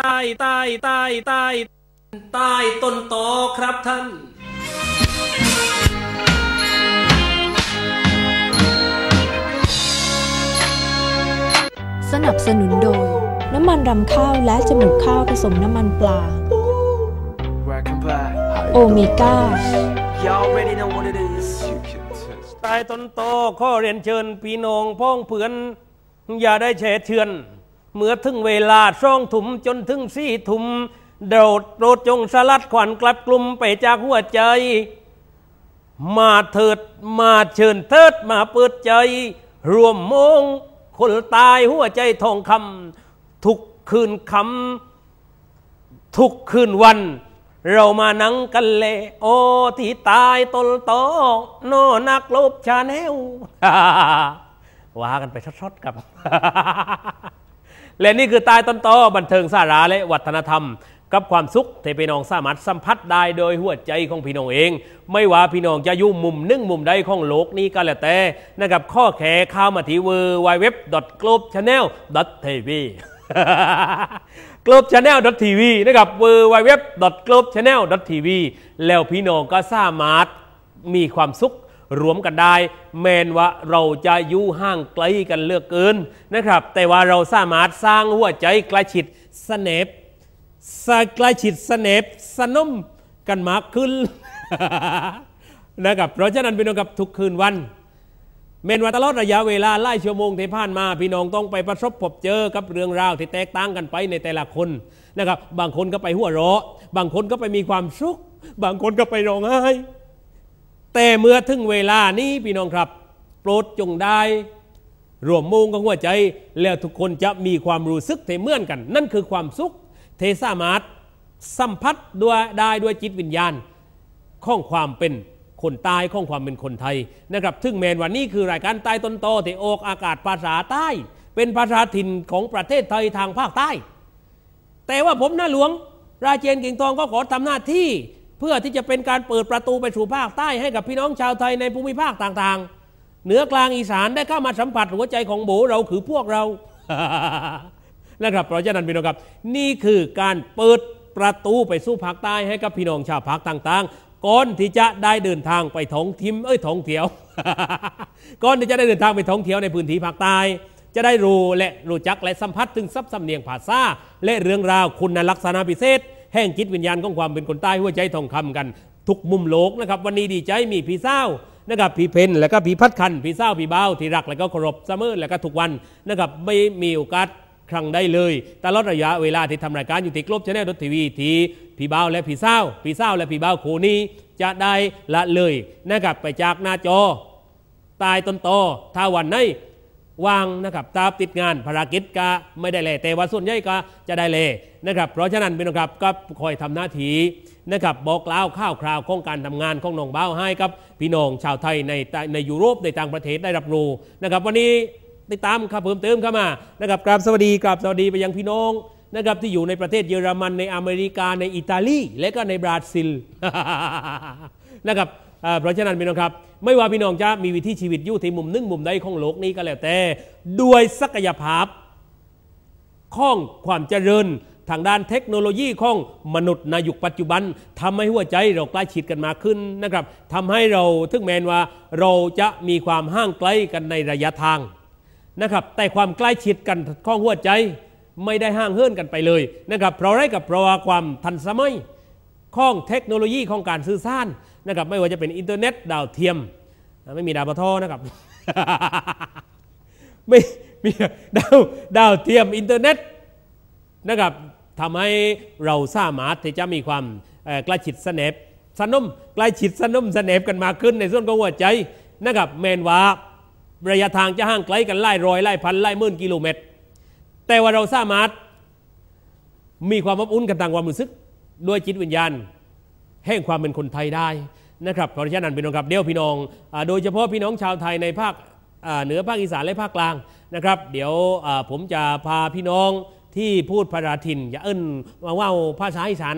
ใต้ใต้ใต้ใต้ใต้ต้นตอครับท่านสนับสนุนโดย น้ำมันรำข้าวและจมูกข้าวผสมน้ำมันปลา Welcome back. โอเมก้า Y'all already know what it is. ใต้ต้นโตข้อเรียนเชิญพี่น้องพ้องเพื่อน อย่าได้แฉเชือน เมื่อถึงเวลาช่องถุมจนถึงสี่ถุมโดดโดดจงสลัดขวัญกลับกลุ่มไปจากหัวใจ มาเถิดมาเชิญเถิดมาเปิดใจ รวมมงคนตายหัวใจทองคำทุกคืนคำทุกคืนวัน เรามานั่งกันเลยโอที่ตายตนโตโนนักลบชาแนลว่ากันไปช็อตๆกับ และนี่คือตายต้นโตบันเทิงสาระและวัฒนธรรม กับความสุขเทพี่น้องสามารถสัมผัสได้โดยหัวใจของพี่น้องเอง ไม่ว่าพี่น้องจะอยู่มุมนึ่งมุมใดของโลกนี้ก็แล้วแต่นะครับข้อแขข้ามาที่ w w w g l o b e c h a n n e l t v globechannel.tv นะครับ w w w globechannel.tv แล้วพี่น้องก็สามารถมีความสุข รวมกันได้ แมนว่าเราจะอยู่ห่างไกลกันเลือกเกินนะครับ แต่ว่าเราสามารถสร้างหัวใจใกล้ชิดสเนปสใกล้ชิดสเนปสนมกันมากขึ้นนะครับเพราะฉะนั้นพี่น้องกับทุกคืนวันเมนว่าตลอดระยะเวลาไล่ชั่วโมงที่ผ่านมา พี่น้องต้องไปประสบพบเจอกับเรื่องราวที่แตกต่างกันไปในแต่ละคนนะครับ บางคนก็ไปหัวเราะ บางคนก็ไปมีความสุข บางคนก็ไปร้องไห้ แต่เมื่อถึงเวลานี้พี่น้องครับ โปรดจงได้รวมมุงกับหัวใจ แล้วทุกคนจะมีความรู้สึกเทเหมือนกัน นั่นคือความสุขเทสามารถสัมผัสด้วยได้ด้วยจิตวิญญาณข้องความเป็นคนใต้ข้องความเป็นคนไทยนะครับถึงแมนวันนี้คือรายการใต้ต้นโตที่ออกอากาศภาษาใต้ เป็นภาษาถิ่นของประเทศไทยทางภาคใต้ แต่ว่าผมหน้าหลวง ราเจนกิ่งทองก็ขอทำหน้าที่ เพื่อที่จะเป็นการเปิดประตูไปสู่ภาคใต้ให้กับพี่น้องชาวไทยในภูมิภาคต่างๆ เหนือกลางอีสานได้เข้ามาสัมผัสหัวใจของโบเราคือพวกเรานะครับเพราะฉะนั้นพี่น้องครับ นี่คือการเปิดประตูไปสู่ภาคใต้ให้กับพี่น้องชาวภาคต่างๆ ก่อนที่จะได้เดินทางไปท้องทิมเอ้ยท้องเที่ยวก่อนที่จะได้เดินทางไปท่องเที่ยวในพื้นที่ภาคใต้จะได้รู้และรู้จักและสัมผัสถึงซับสำเนียงภาษาและเรื่องราวคุณลักษณะพิเศษ แห่งจิตวิญญาณของความเป็นคนใต้หัวใจทองคำกัน ทุกมุมโลกนะครับ วันนี้ดีใจมีพี่เศร้านะครับพี่เพนแล้วก็พี่พัดคันพี่เศร้าพี่เบ้าที่รักแล้วก็เคารพเสมอแล้วก็ทุกวันนะครับไม่มีโอกาสครั้งได้เลยตลอดระยะเวลาที่ทำรายการอยู่ที่กลบชแนลดทีวีที่พี่เบ้าและพี่เศร้าพี่เศร้าและพี่เบ้าคู่นี้จะได้ละเลยนะครับไปจากหน้าจอตายต้นโตถ้าวันไหน วางนะครับตาติดงานภารกิจก็ไม่ได้เลยแต่ว่าส่วนใหญ่ก็จะได้เลยนะครับ เพราะฉะนั้นพี่น้องครับก็คอยทำหน้าที่นะครับบอกเล่าข้าวคราวของการทำงานของน้องเบ้าให้กับพี่น้องชาวไทยในในยุโรปในต่างประเทศได้รับรู้นะครับวันนี้ติดตามครับเพิ่มเติมเข้ามานะครับกราบสวัสดีกราบสวัสดีไปยังพี่น้องนะครับที่อยู่ในประเทศเยอรมันในอเมริกาในอิตาลีและก็ในบราซิลนะครับ เพราะฉะนั้นพี่น้องครับ ไม่ว่าพี่น้องจะมีวิถีชีวิตอยู่ที่มุมนึ่งมุมใดของโลกนี้ก็แล้วแต่ ด้วยศักยภาพข้องความเจริญทางด้านเทคโนโลยีของมนุษย์ในยุคปัจจุบันทำให้หัวใจเราใกล้ชิดกันมากขึ้นนะครับทำให้เราถึงแมนว่าเราจะมีความห่างไกลกันในระยะทางนะครับ แต่ความใกล้ชิดกันของหัวใจไม่ได้ห่างเหินกันไปเลยนะครับเพราะอะไรกับเพราะว่าความทันสมัยข้องเทคโนโลยีของการสื่อสาร นะครับไม่ว่าจะเป็นอินเทอร์เน็ตดาวเทียม ไม่มีดาวปะทอนะครับไม่มีดาวดาวเทียมอินเทอร์เน็ตนะครับทำให้เราสามารถที่จะมีความใกล้ชิดสเนปสนุมใกล้ชิดสนุมสเนปกันมากขึ้นในส่วนของหัวใจนะครับแมนว่าระยะทางจะห่างไกลกันไล่ร้อยไล่พันไล่หมื่นกิโลเมตร แต่ว่าเราสามารถมีความอบอุ่นกันทางความรู้สึกด้วยจิตวิญญาณ แห่งความเป็นคนไทยได้ นะครับเพราะฉะนั้นพี่น้องครับเดี๋ยวพี่น้องอโดยเฉพาะพี่น้องชาวไทยในภาคเหนือภาคอีสานและภาคกลางนะครับ เดี๋ยวผมจะพาพี่น้องที่พูดภาษาถิ่นอย่าเอิ้นมาว่าภาษาอีสาน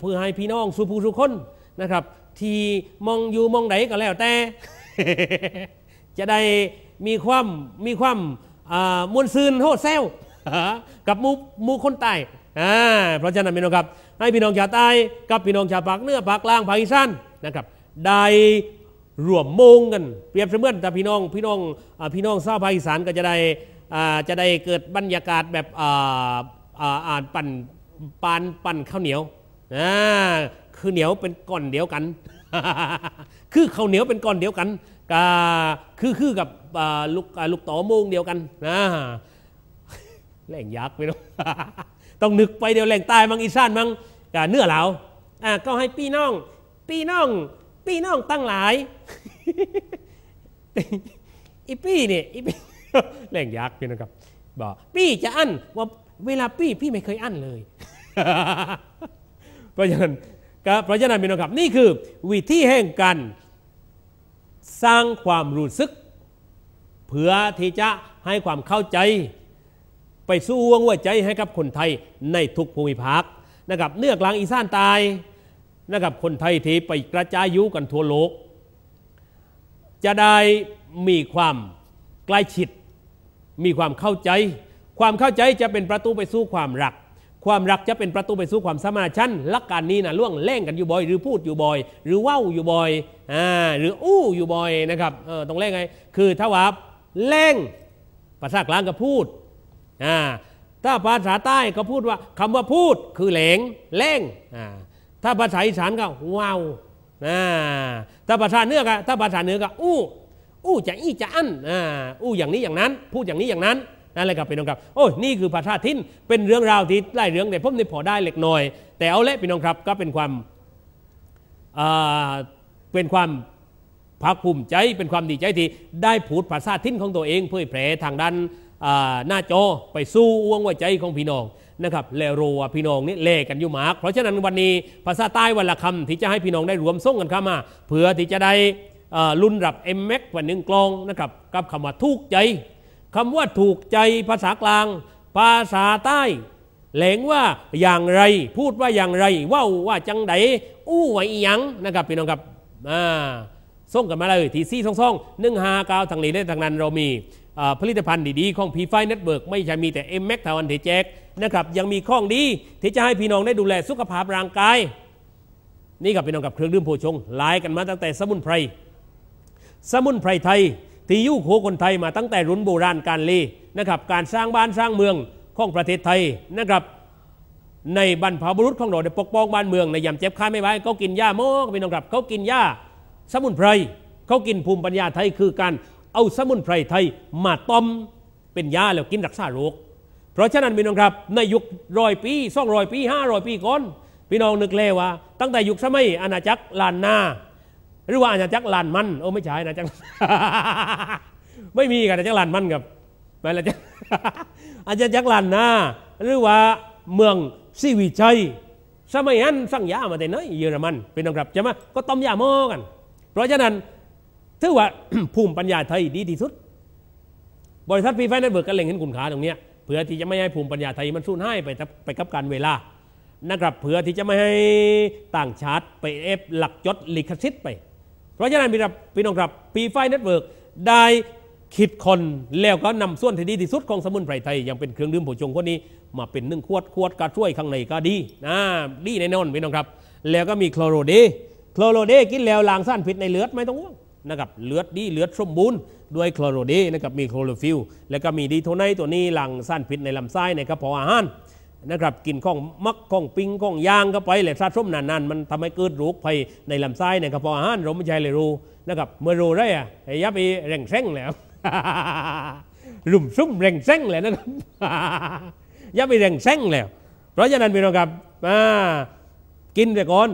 เพื่อให้พี่น้องสุภูสุคนนะครับ ที่มองอยู่มองไหนก็แล้วแต่ จะได้มีความมีความมวลซืนโหดแซวกับมูมูคนใต้เพราะฉะนั้นพี่น้องครับ ให้พี่น้องชาวใต้กับพี่น้องชาวภาคเหนือภาคกลางภาคอีสาน นะครับได้รวมมงกันเปรียบเสมือนแต่พี่น้องพี่น้องพี่น้องชาวภาคอีสานก็จะได้จะได้เกิดบรรยากาศแบบอ่านปั่นปานปั่นข้าวเหนียวอ่าคือเหนียวเป็นก้อนเดียวกัน คือข้าวเหนียวเป็นก้อนเดียวกันกาคือคือกับลูกลูกต่อโมงเดียวกันนะแหล่งยักษ์ไปเนาะต้องนึกไปเดียวแหล่งใต้มังอีสานมังกเนื้อเหลาก็ให้พี่น้อง พี่น้องพี่น้องตั้งหลายอีปี้เนี่ยอีปี้แหล่งยักษ์พี่นะครับบอกปี้จะอั้นว่าเวลาปี้พี่ไม่เคยอั้นเลย เพราะฉะนั้นก็เพราะฉะนั้นพี่น้องครับนี่คือวิธีแห่งการสร้างความรู้สึก เพื่อที่จะให้ความเข้าใจ ไปสู้วงหัวใจให้กับคนไทยในทุกภูมิภาคนะครับเนื้อกลางอีสานตาย นะครับคนไทยที่ไปกระจายอยู่กันทั่วโลก จะได้มีความใกล้ชิด มีความเข้าใจ ความเข้าใจจะเป็นประตูไปสู่ความรัก ความรักจะเป็นประตูไปสู่ความสมานฉันลักการนี้นะล่วงเล่งกันอยู่บ่อย หรือพูดอยู่บ่อย หรือว้าอยู่บ่อยอ่าหรืออู้อยู่บ่อยนะครับเออต้องเล่งไงคือถ้าว่าเล่งภาษากลางก็พูดอ่าถ้าภาษาใต้ก็พูดว่าคำว่าพูดคือเหลงเล่งอ่า ถ้าภาษาอีสานก็ว้าวอ่าถ้าภาษาเหนือก็ถ้าภาษาเหนือก็อู้อู้จะอี้จะอั้นอ่าอู้อย่างนี้อย่างนั้น พูดอย่างนี้อย่างนั้นนั่นแหละครับพี่น้องครับโอ้ยนี่คือภาษาทิ้นเป็นเรื่องราวที่ไล่เรื่องแต่ผมนี่พอได้เล็กน้อย แต่เอาละพี่น้องครับก็เป็นความอ่าเป็นความภาคภูมิใจเป็นความดีใจที่ได้พูดภาษาทิ้นของตัวเองเผยแผ่ทางด้านหน้าจอไปสู้อ้วงหัวใจของพี่น้อง นะครับแล้วรู้ว่าพี่น้องนี่เล่กันอยู่มากเพราะฉะนั้นวันนี้ภาษาใต้วันละคำที่จะให้พี่น้องได้รวมส่งกันเข้ามาเพื่อที่จะได้รุ่นรับ m อ็มแม็กวันหนึ่งกลองนะครับกับคำว่าถูกใจคำว่าถูกใจภาษากลาง ภาษาใต้แหลงว่าอย่างไรพูดว่าอย่างไรว่าว่าจังไดอู้ว่าอีหยังนะครับพี่น้องครับอ่าส่งกันมาเลยที่ซี่ซ่องซ่องหนึ่งห้าเก้าทางนี้และทางนั้นเรามี ผลิตภัณฑ์ดีๆ ของพีไฟเน็ตเวิร์กไม่ใช่มีแต่ m อ็กเท่านั้นที่แจกนะครับยังมีข้องดีที่จะให้พี่น้องได้ดูแลสุขภาพร่างกาย นี่กับพี่น้องกับเครื่องดื่มโพชงหลายกันมาตั้งแต่สมุนไพรสมุนไพรไทยที่ยู่คู่คนไทยมาตั้งแต่รุ่นโบราณการเลนะครับการสร้างบ้านสร้างเมืองของประเทศไทยนะครับในบรรพบุรุษของเราได้ปกป้องบ้านเมืองในยามเจ็บไข้ไม่ไหวเขากินหญ้าโมกพี่น้องครับเขากินหญ้าสมุนไพรเขากินภูมิปัญญาไทยคือการ เอาสมุนไพรไทยมาต้มเป็นยาแล้วกินรักษาโรค เพราะฉะนั้นพี่น้องครับในยุคร้อยปีสองร้อยปีห้าร้อยปีก่อนพี่น้องนึกเลยว่า ตั้งแต่ยุคสมัยอาณาจักรลานนาหรือว่าอาณาจักรลานมันโอ้ไม่ใช่อาณาจักรไม่มีกันอาณาจักรลานมันครับม่อาณาจักรอาณาจักรลานนาหรือว่าเมืองซีวิชัยสมัยนั้นสั่งยามาแต่ไหนเยอรมันเป็นน้องครับใช่ไหมก็ต้มยาหม้อกัน เพราะฉะนั้น ถือว่าภูมิปัญญาไทยดีที่สุด บริษัทพีไฟเน็ตเวิร์กก็เล็งเห็นคุณค่าตรงนี้เพื่อที่จะไม่ให้ภูมิปัญญาไทยมันสูญหายไปไปกับการเวลานะครับเพื่อที่จะไม่ให้ต่างชาติไปเอฟหลักจดลิขสิทธิ์ไป เพราะฉะนั้นพี่รับพี่น้องครับพีไฟเน็ตเวิร์กได้คิดคนแล้วก็นำส่วนที่ดีที่สุดของสมุนไพรไทย ยังเป็นเครื่องดื่มโผชงคนนี้ มาเป็นหนึ่งขวดขวดกระช่วยข้างในก็ดีนะดีแน่นอนพี่น้องครับ แล้วก็มีคลอโรเดคลอโรเดกินแล้วล้างสารพิษในเลือดไม่ต้องห่วง นะครับเลือดดีเลือดสมบูรณ์ด้วยคลอโรเดนะครับมีโคลโรฟิลแล้วก็มีดีโทไนตัวนี้หล้างสารพิษในลำไส้ในกระเพาะอาหารนะครับกินของมักของปิ้งของย่างก็ไปเลยสะสมนานๆมันทำให้เกิดโรคภัยในลำไส้ในกระเพาะอาหารเราไม่ใช่เลยรู้นะครับเมื่อรู้ได้อะยับไปแรงแซงแล้วรุมซุ่มแรงแซงแล้วนะครับยับไปแรงแซงแล้ว เพราะฉะนั้นพี่น้องครับกินไปก่อน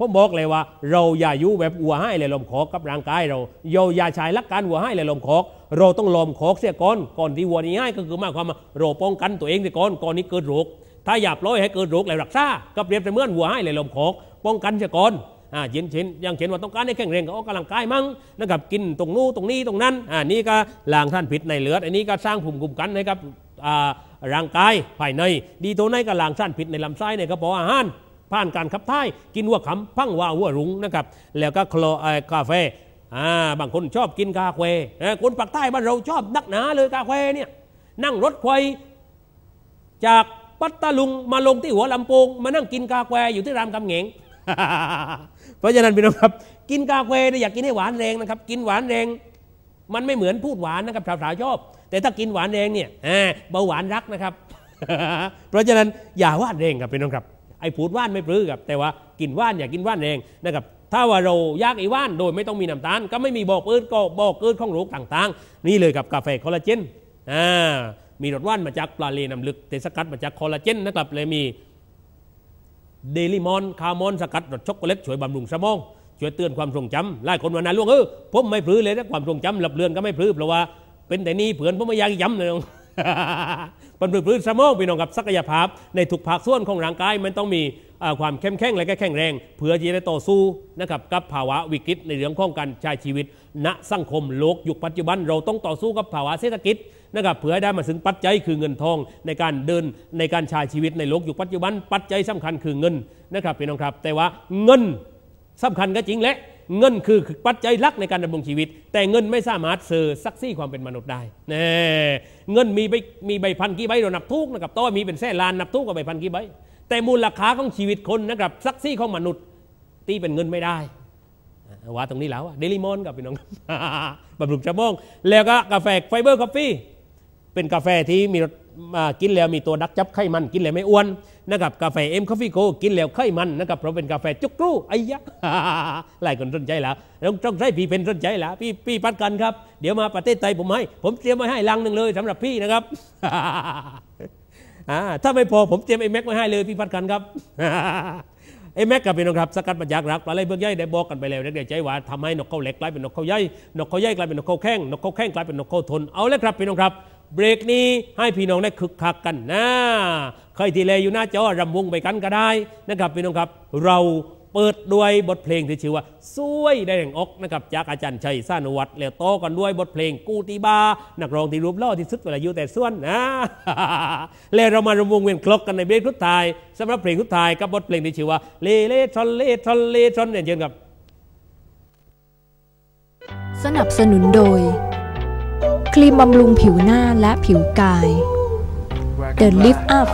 ผมบอกเลยว่า เราอย่าอยู่แบบหัวให้เลยลมขอกกับร่างกายเราเราอย่าใช้ลักการหัวให้เลยลมขอก เราต้องลมขอกเสียก่อนก่อนที่หัวนี้ให้ก็คือมายความว่าเราป้องกันตัวเองเสียก่อนก่อนนี้เกิดโรคถ้าอย่าปล่อยให้เกิดโรคแล้วรักษาก็เปรียบเสมือนหัวให้เลยลมขอกป้องกันเสียก่อนอ่าเช่นเช่นอย่างเช่นว่าต้องการให้แข็งแรงก็ออกกำลังกายมั่งนะครับกินตรงนู้นตรงนี้ตรงนั้นอ่านี่ก็ล้างท่านพิษในเลือด อันนี้ก็สร้างภูมิคุ้มกันให้กับอ่าร่างกายภายใน ดีตัวในก็ล้างท่านพิษในลำไส้ในกระเพาะอาหาร ผ่านการขับถ่าย กินหัวขำพังว่าหัวรุงนะครับแล้วก็คลอ่อกาแฟอ่าบางคนชอบกินกาแฟคนปากใต้บ้านเราชอบนักหนาเลยกาแฟเนี่ยนั่งรถไฟจากปัตตาลุงมาลงที่หัวลำโพงมานั่งกินกาแฟอยู่ที่รามคำเหงงเพราะฉะนั้นพี่น้องครับ กินกาแฟเนี่ยอยากกินให้หวานแรงนะครับ กินหวานแรง มันไม่เหมือนพูดหวานนะครับสาวๆชอบ แต่ถ้ากินหวานแรงเนี่ยเบาหวานรักนะครับ เพราะฉะนั้นอย่าหวาแรงครับพี่น้องครับ ไอ้พูดว่านไม่ปลื้อครับแต่ว่ากินว่านอย่ากินว่านแรงนะครับถ้าว่าเราอยากไอ้ว่านโดยไม่ต้องมีน้ำตาล ก็ไม่มีบอกอืดก็บอกอืดของโรคต่างๆ นี่เลยกับกาแฟคอลลาเจนอ่ามีรสว่านมาจากปลาเลน้ำลึกแต่สกัดมาจากคอลลาเจนนะครับเลยมีเดลิมอนคาร์มอนสกัดรสช็อกโกแลตช่วยบำรุงสมองช่วยเตือนความทรงจำหลายคนวันนั้นล่วงเออผมไม่พลื้อเลยนะความทรงจำหลับเลือนก็ไม่พลื้อเพราะว่าเป็นแต่นี่เผื่อนผมไม่อยากย้ำเลย ปันเป็นพื้นสมองพี่น้องกับศักยภาพ ในทุกภาคส่วนของร่างกายมันต้องมีความเข้มแข็งและก็แข็งแรง เพื่อที่จะต่อสู้นะครับกับภาวะวิกฤตในเรื่องของการใช้ชีวิต ณสังคมโลกยุคปัจจุบัน เราต้องต่อสู้กับภาวะเศรษฐกิจนะครับเพื่อให้ได้มาถึงปัจจัยคือเงินทองในการเดินในการใช้ชีวิตในโลกยุคปัจจุบัน ปัจจัยสำคัญคือเงินนะครับพี่น้องครับ แต่ว่าเงินสำคัญก็จริงแหละ เงินคือปัจจัยหลักในการดำรงชีวิต แต่เงินไม่สามารถเซอซักซี่ความเป็นมนุษย์ได้แน่เงินมีใบมีใบพันกี่ใบเรานับทุกนะครับต้อมีเป็นแสนล้านนับทุกกับใบพันกี่ใบแต่มูลค่าของชีวิตคนนะครับซักซี่ของมนุษย์ตีเป็นเงินไม่ได้ว่าตรงนี้แล้วเดลิมอนกับพี่น้องบำรุงสมองแล้วก็กาแฟไฟเบอร์กาแฟเป็นกาแฟที่มีรส อ่ากินแล้วมีตัวดักจับไขมันกินแล้วไม่อ้วนนะครับกาแฟเอ็มคอฟฟี่โกกินแล้วไขมันนะครับเพราะเป็นกาแฟจุกรูไอ้ยะหลายคนสนใจแล้วต้องต้องใช้พี่เป็นสนใจแล้วพี่พี่ปัดกันครับ เดี๋ยวมาประเทศไทยผมให้ ผมเตรียมไว้ให้ลังหนึ่งเลยสำหรับพี่นะครับถ้าไม่พอผมเตรียมไอ้แม็กไว้ให้เลยพี่พัดกันครับไอ้แม็กกับพี่น้องครับสกัดมาจากรักปลาไหลเบือกใหญ่ได้บอกกันไปแล้วเด็กๆใจว่าทำให้นกเขาเหล็กกลายเป็นนกเขาใหญ่นกเขาใหญ่กลายเป็นนกเขาแข้งนกเขาแข้งกลายเป็นนกเขาทนเอาเลยครับพี่น้องครับ เบรกนี้ให้พี่น้องได้คึกคักกันนะใครที่เลอยู่หน้าจอรำวงไปกันก็ได้นะครับพี่น้องครับ เราเปิดด้วยบทเพลงที่ชื่อว่าสวยได้แห่งอกนะครับจากอาจารย์ชัยสานุวัตรแล้วโตกันด้วยบทเพลงกูตีบา นักร้องที่รูปล่อที่สุดเวลาอยู่แต่ส่วนนะแล้วเรามารำวงเวียนคลอกกันในเบรกทุดท้ายสำหรับเพลงทุดท้ายกับบทเพลงที่ชื่อว่าเลเลทอนเลทอนเลทอนเนี่ยเชิญครับ สนับสนุนโดย ครีมบำรุงผิวหน้าและผิวกาย The Lift. Up